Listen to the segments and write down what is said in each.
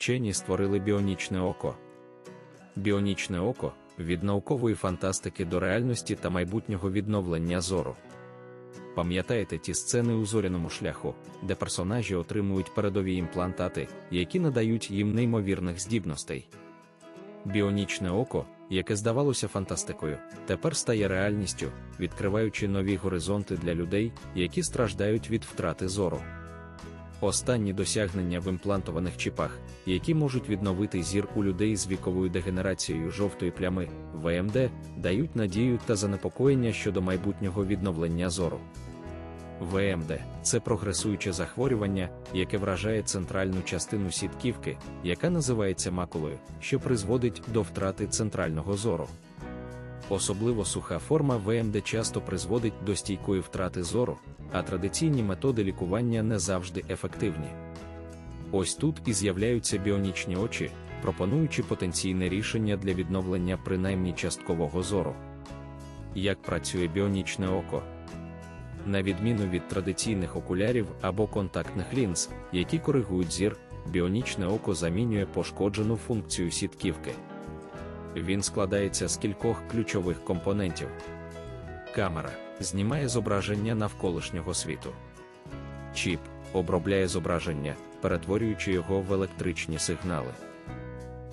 вчені створили біонічне око. Біонічне око від наукової фантастики до реальності та майбутнього відновлення зору. Пам'ятаєте ті сцени у зоряному шляху, де персонажі отримують передові імплантати, які надають їм неймовірних здібностей. Біонічне око, яке здавалося фантастикою, тепер стає реальністю, відкриваючи нові горизонти для людей, які страждають від втрати зору. Останні досягнення в імплантованих чіпах, які можуть відновити зір у людей з віковою дегенерацією жовтої плями, ВМД, дають надію та занепокоєння щодо майбутнього відновлення зору. ВМД це прогресуюче захворювання, яке вражає центральну частину сітківки, яка називається макулою, що призводить до втрати центрального зору. Особливо суха форма ВМД часто призводить до стійкої втрати зору, а традиційні методи лікування не завжди ефективні. Ось тут і з'являються біонічні очі, пропонуючи потенційне рішення для відновлення принаймні часткового зору. Як працює біонічне око? На відміну від традиційних окулярів або контактних лінз, які коригують зір, біонічне око замінює пошкоджену функцію сітківки. Він складається з кількох ключових компонентів. Камера знімає зображення навколишнього світу. Чіп обробляє зображення, перетворюючи його в електричні сигнали.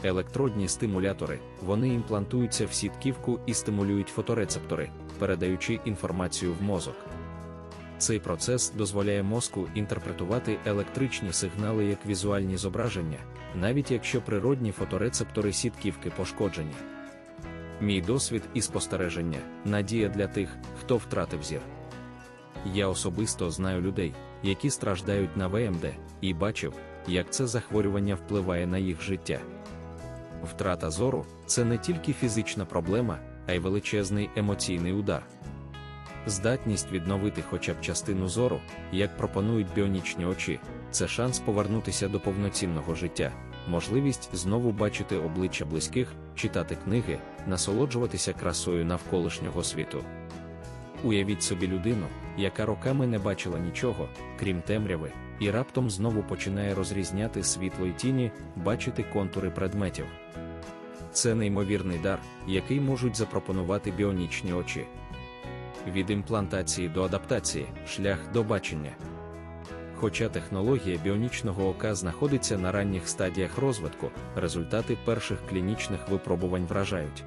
Електродні стимулятори вони імплантуються в сітківку і стимулюють фоторецептори, передаючи інформацію в мозок. Цей процес дозволяє мозку інтерпретувати електричні сигнали як візуальні зображення, навіть якщо природні фоторецептори сітківки пошкоджені. Мій досвід і спостереження надія для тих, хто втратив зір. Я особисто знаю людей, які страждають на ВМД, і бачив, як це захворювання впливає на їх життя. Втрата зору це не тільки фізична проблема, а й величезний емоційний удар. Здатність відновити хоча б частину зору, як пропонують біонічні очі, це шанс повернутися до повноцінного життя, можливість знову бачити обличчя близьких, читати книги, насолоджуватися красою навколишнього світу. Уявіть собі людину, яка роками не бачила нічого, крім темряви, і раптом знову починає розрізняти світло й тіні, бачити контури предметів. Це неймовірний дар, який можуть запропонувати біонічні очі від імплантації до адаптації, шлях до бачення. Хоча технологія біонічного ока знаходиться на ранніх стадіях розвитку, результати перших клінічних випробувань вражають.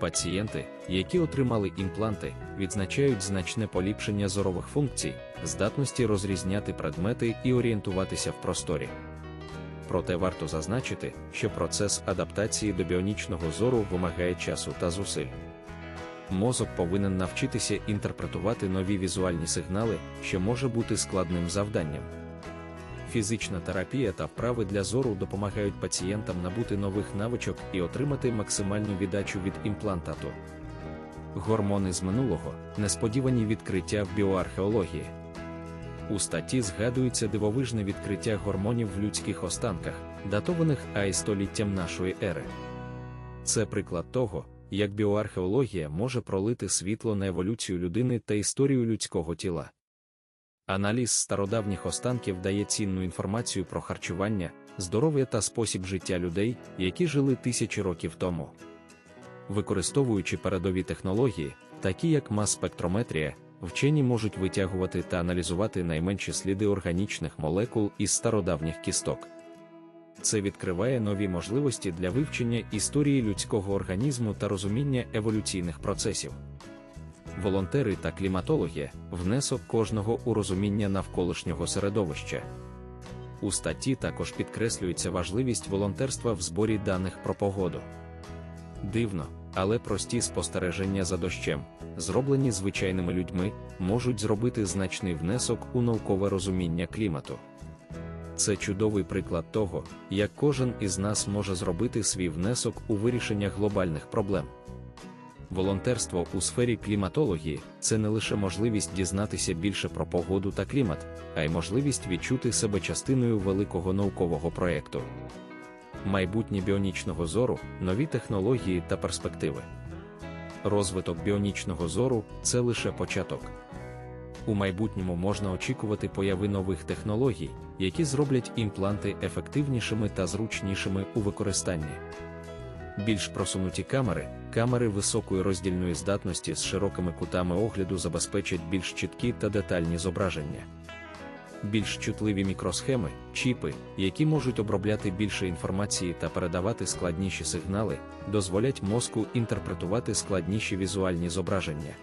Пацієнти, які отримали імпланти, відзначають значне поліпшення зорових функцій, здатності розрізняти предмети і орієнтуватися в просторі. Проте варто зазначити, що процес адаптації до біонічного зору вимагає часу та зусиль. Мозок повинен навчитися інтерпретувати нові візуальні сигнали, що може бути складним завданням. Фізична терапія та вправи для зору допомагають пацієнтам набути нових навичок і отримати максимальну віддачу від імплантату. Гормони з минулого несподівані відкриття в біоархеології. У статті згадується дивовижне відкриття гормонів в людських останках, датованих ай століттям нашої ери. Це приклад того, як біоархеологія може пролити світло на еволюцію людини та історію людського тіла. Аналіз стародавніх останків дає цінну інформацію про харчування, здоров'я та спосіб життя людей, які жили тисячі років тому. Використовуючи передові технології, такі як мас-спектрометрія, вчені можуть витягувати та аналізувати найменші сліди органічних молекул із стародавніх кісток. Це відкриває нові можливості для вивчення історії людського організму та розуміння еволюційних процесів. Волонтери та кліматологи внесок кожного у розуміння навколишнього середовища. У статті також підкреслюється важливість волонтерства в зборі даних про погоду. Дивно, але прості спостереження за дощем, зроблені звичайними людьми, можуть зробити значний внесок у наукове розуміння клімату. Це чудовий приклад того, як кожен із нас може зробити свій внесок у вирішення глобальних проблем. Волонтерство у сфері кліматології це не лише можливість дізнатися більше про погоду та клімат, а й можливість відчути себе частиною великого наукового проєкту. Майбутнє біонічного зору, нові технології та перспективи. Розвиток біонічного зору це лише початок. У майбутньому можна очікувати появи нових технологій, які зроблять імпланти ефективнішими та зручнішими у використанні. Більш просунуті камери, камери високої роздільної здатності з широкими кутами огляду забезпечать більш чіткі та детальні зображення. Більш чутливі мікросхеми, чіпи, які можуть обробляти більше інформації та передавати складніші сигнали, дозволять мозку інтерпретувати складніші візуальні зображення.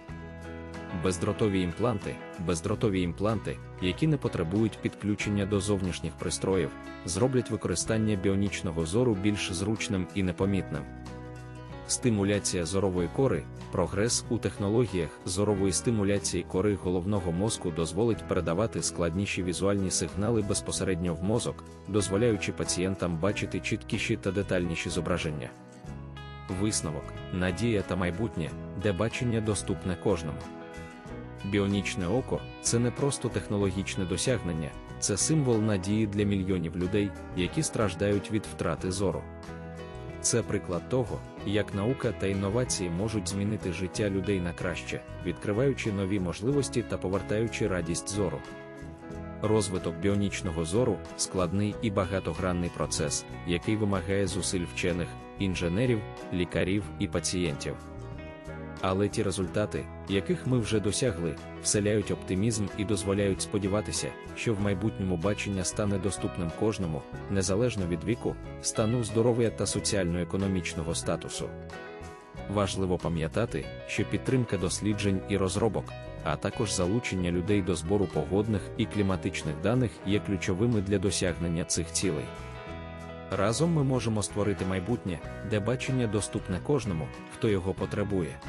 Бездротові імпланти, бездротові імпланти, які не потребують підключення до зовнішніх пристроїв, зроблять використання біонічного зору більш зручним і непомітним. Стимуляція зорової кори, прогрес у технологіях зорової стимуляції кори головного мозку дозволить передавати складніші візуальні сигнали безпосередньо в мозок, дозволяючи пацієнтам бачити чіткіші та детальніші зображення. Висновок, надія та майбутнє, де бачення доступне кожному. Біонічне око це не просто технологічне досягнення, це символ надії для мільйонів людей, які страждають від втрати зору. Це приклад того, як наука та інновації можуть змінити життя людей на краще, відкриваючи нові можливості та повертаючи радість зору. Розвиток біонічного зору складний і багатогранний процес, який вимагає зусиль вчених, інженерів, лікарів і пацієнтів. Але ті результати, яких ми вже досягли, вселяють оптимізм і дозволяють сподіватися, що в майбутньому бачення стане доступним кожному, незалежно від віку, стану здоров'я та соціально-економічного статусу. Важливо пам'ятати, що підтримка досліджень і розробок, а також залучення людей до збору погодних і кліматичних даних є ключовими для досягнення цих цілей. Разом ми можемо створити майбутнє, де бачення доступне кожному, хто його потребує.